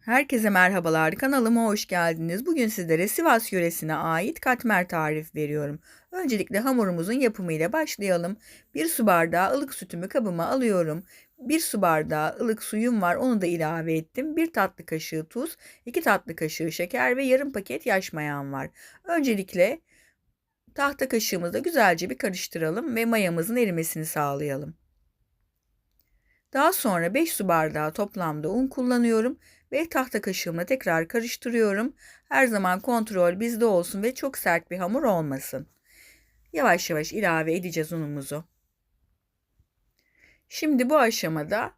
Herkese merhabalar. Kanalıma hoş geldiniz. Bugün sizlere Sivas yöresine ait katmer tarif veriyorum. Öncelikle hamurumuzun yapımıyla başlayalım. Bir su bardağı ılık sütümü kabıma alıyorum. Bir su bardağı ılık suyum var. Onu da ilave ettim. Bir tatlı kaşığı tuz, iki tatlı kaşığı şeker ve yarım paket yaş mayam var. Öncelikle tahta kaşığımızla güzelce bir karıştıralım ve mayamızın erimesini sağlayalım. Daha sonra 5 su bardağı toplamda un kullanıyorum ve tahta kaşığımla tekrar karıştırıyorum. Her zaman kontrol bizde olsun ve çok sert bir hamur olmasın. Yavaş yavaş ilave edeceğiz unumuzu. Şimdi bu aşamada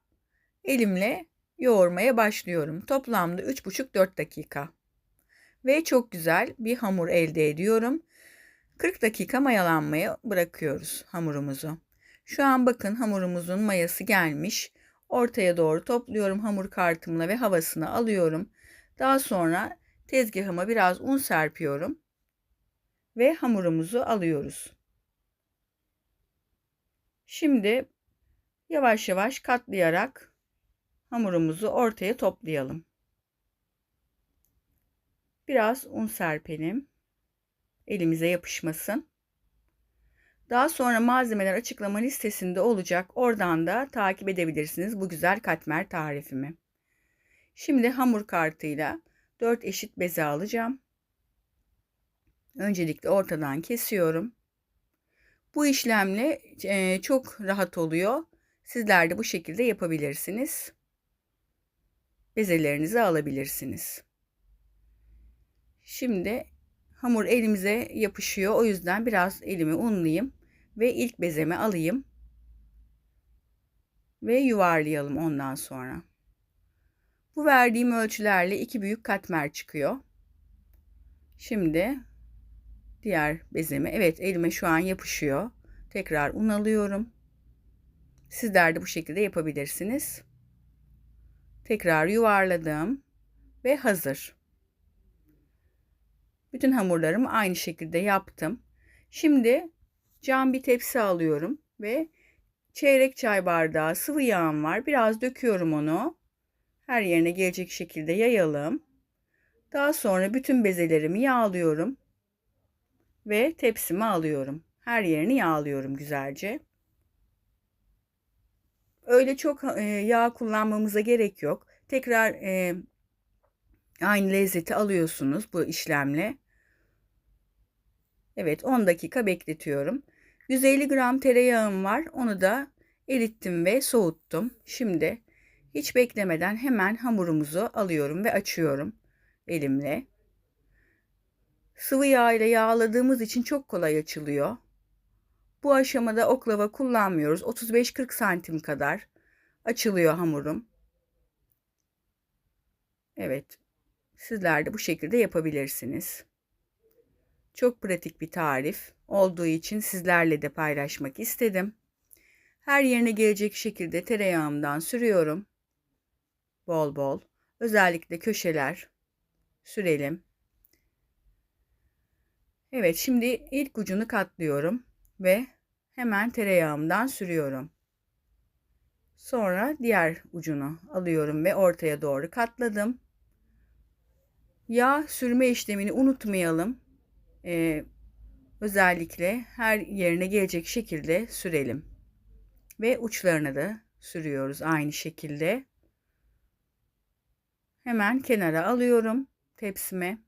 elimle yoğurmaya başlıyorum. Toplamda 3,5-4 dakika. Ve çok güzel bir hamur elde ediyorum. 40 dakika mayalanmaya bırakıyoruz hamurumuzu. Şu an bakın hamurumuzun mayası gelmiş. Ortaya doğru topluyorum hamur kartımla ve havasını alıyorum. Daha sonra tezgahıma biraz un serpiyorum ve hamurumuzu alıyoruz. Şimdi yavaş yavaş katlayarak hamurumuzu ortaya toplayalım. Biraz un serpelim. Elimize yapışmasın. Daha sonra malzemeler açıklama listesinde olacak. Oradan da takip edebilirsiniz bu güzel katmer tarifimi. Şimdi hamur kartıyla 4 eşit beze alacağım. Öncelikle ortadan kesiyorum. Bu işlemle e, çok rahat oluyor. Sizler de bu şekilde yapabilirsiniz. Bezelerinizi alabilirsiniz. Şimdi hamur elimize yapışıyor. O yüzden biraz elimi unlayayım ve ilk bezeme alayım ve yuvarlayalım ondan sonra. Bu verdiğim ölçülerle iki büyük katmer çıkıyor. Şimdi diğer bezeme evet elime şu an yapışıyor. Tekrar un alıyorum. Sizler de bu şekilde yapabilirsiniz. Tekrar yuvarladım ve hazır. Bütün hamurlarımı aynı şekilde yaptım. Şimdi cam bir tepsi alıyorum ve çeyrek çay bardağı sıvı yağım var. Biraz döküyorum onu. Her yerine gelecek şekilde yayalım. Daha sonra bütün bezelerimi yağlıyorum ve tepsime alıyorum. Her yerini yağlıyorum güzelce. Öyle çok e, yağ kullanmamıza gerek yok. Tekrar e, aynı lezzeti alıyorsunuz bu işlemle. Evet 10 dakika bekletiyorum. 150 gram tereyağım var. Onu da erittim ve soğuttum. Şimdi hiç beklemeden hemen hamurumuzu alıyorum ve açıyorum elimle. Sıvı yağ ile yağladığımız için çok kolay açılıyor. Bu aşamada oklava kullanmıyoruz. 35-40 santim kadar açılıyor hamurum. Evet. Sizler de bu şekilde yapabilirsiniz. Çok pratik bir tarif olduğu için sizlerle de paylaşmak istedim. Her yerine gelecek şekilde tereyağımdan sürüyorum. Bol bol. Özellikle köşeler sürelim. Evet şimdi ilk ucunu katlıyorum ve hemen tereyağımdan sürüyorum. Sonra diğer ucunu alıyorum ve ortaya doğru katladım. Yağ sürme işlemini unutmayalım e, özellikle her yerine gelecek şekilde sürelim. Ve uçlarına da sürüyoruz aynı şekilde. Hemen kenara alıyorum tepsime.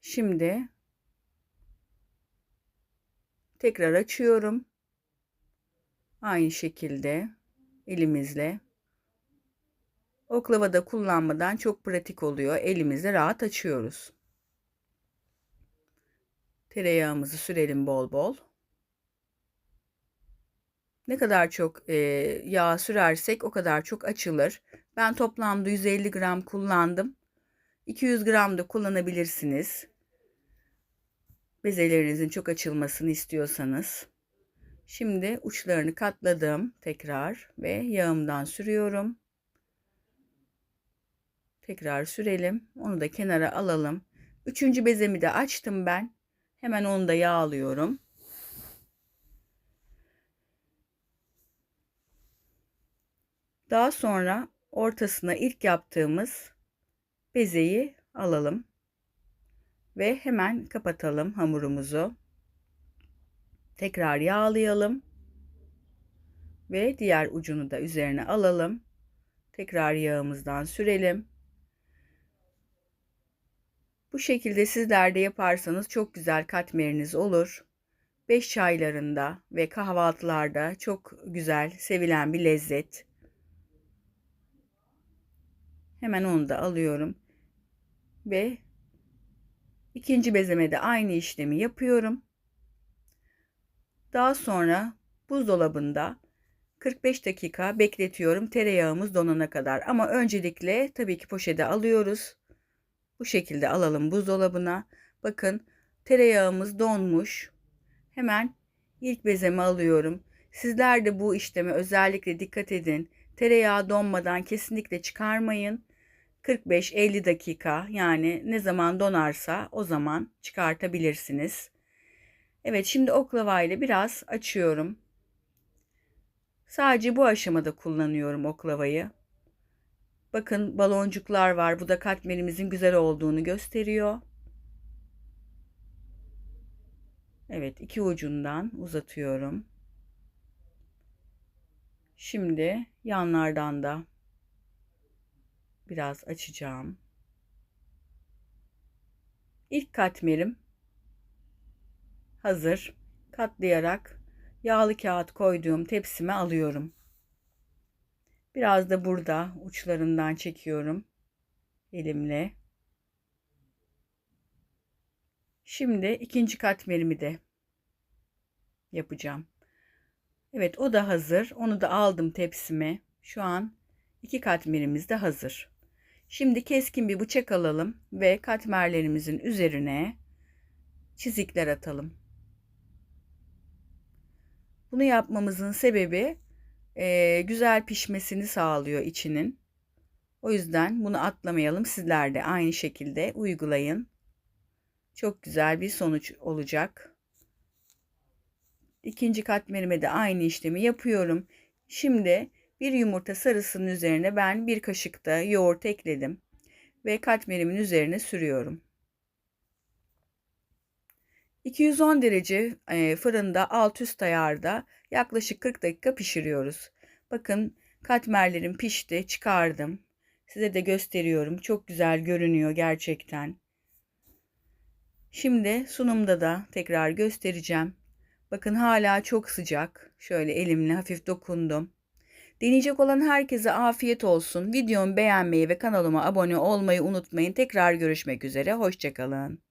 Şimdi tekrar açıyorum. Aynı şekilde elimizle oklavada kullanmadan çok pratik oluyor. Elimizle rahat açıyoruz. Tereyağımızı sürelim bol bol. Ne kadar çok e, yağ sürersek o kadar çok açılır. Ben toplamda 150 gram kullandım. 200 gram da kullanabilirsiniz. Bezelerinizin çok açılmasını istiyorsanız. Şimdi uçlarını katladım tekrar ve yağımdan sürüyorum. Tekrar sürelim. Onu da kenara alalım. Üçüncü bezemi de açtım ben. Hemen onu da yağlıyorum. Daha sonra ortasına ilk yaptığımız bezeyi alalım ve hemen kapatalım hamurumuzu. Tekrar yağlayalım ve diğer ucunu da üzerine alalım. Tekrar yağımızdan sürelim. Bu şekilde sizler de yaparsanız çok güzel katmeriniz olur. 5 çaylarında ve kahvaltılarda çok güzel, sevilen bir lezzet. Hemen onu da alıyorum. Ve ikinci bezeme aynı işlemi yapıyorum. Daha sonra buzdolabında 45 dakika bekletiyorum tereyağımız donana kadar. Ama öncelikle tabii ki poşete alıyoruz. Bu şekilde alalım buzdolabına. Bakın tereyağımız donmuş. Hemen ilk bezemi alıyorum. Sizler de bu işleme özellikle dikkat edin. Tereyağı donmadan kesinlikle çıkarmayın. 45-50 dakika yani ne zaman donarsa o zaman çıkartabilirsiniz. Evet şimdi oklava ile biraz açıyorum. Sadece bu aşamada kullanıyorum oklavayı. Bakın baloncuklar var. Bu da katmerimizin güzel olduğunu gösteriyor. Evet iki ucundan uzatıyorum. Şimdi yanlardan da biraz açacağım. İlk katmerim hazır. Katlayarak yağlı kağıt koyduğum tepsime alıyorum. Biraz da burada uçlarından çekiyorum elimle. Şimdi ikinci katmerimi de yapacağım. Evet o da hazır. Onu da aldım tepsime. Şu an iki katmerimiz de hazır. Şimdi keskin bir bıçak alalım ve katmerlerimizin üzerine çizikler atalım. Bunu yapmamızın sebebi e, güzel pişmesini sağlıyor içinin. O yüzden bunu atlamayalım. Sizler de aynı şekilde uygulayın. Çok güzel bir sonuç olacak. İkinci katmerime de aynı işlemi yapıyorum. Şimdi bir yumurta sarısının üzerine ben bir kaşık da yoğurt ekledim ve katmerimin üzerine sürüyorum. 210 derece e, fırında alt üst ayarda yaklaşık 40 dakika pişiriyoruz. Bakın katmerlerim pişti çıkardım. Size de gösteriyorum. Çok güzel görünüyor gerçekten. Şimdi sunumda da tekrar göstereceğim. Bakın hala çok sıcak. Şöyle elimle hafif dokundum. Deneyecek olan herkese afiyet olsun. Videomu beğenmeyi ve kanalıma abone olmayı unutmayın. Tekrar görüşmek üzere. Hoşçakalın.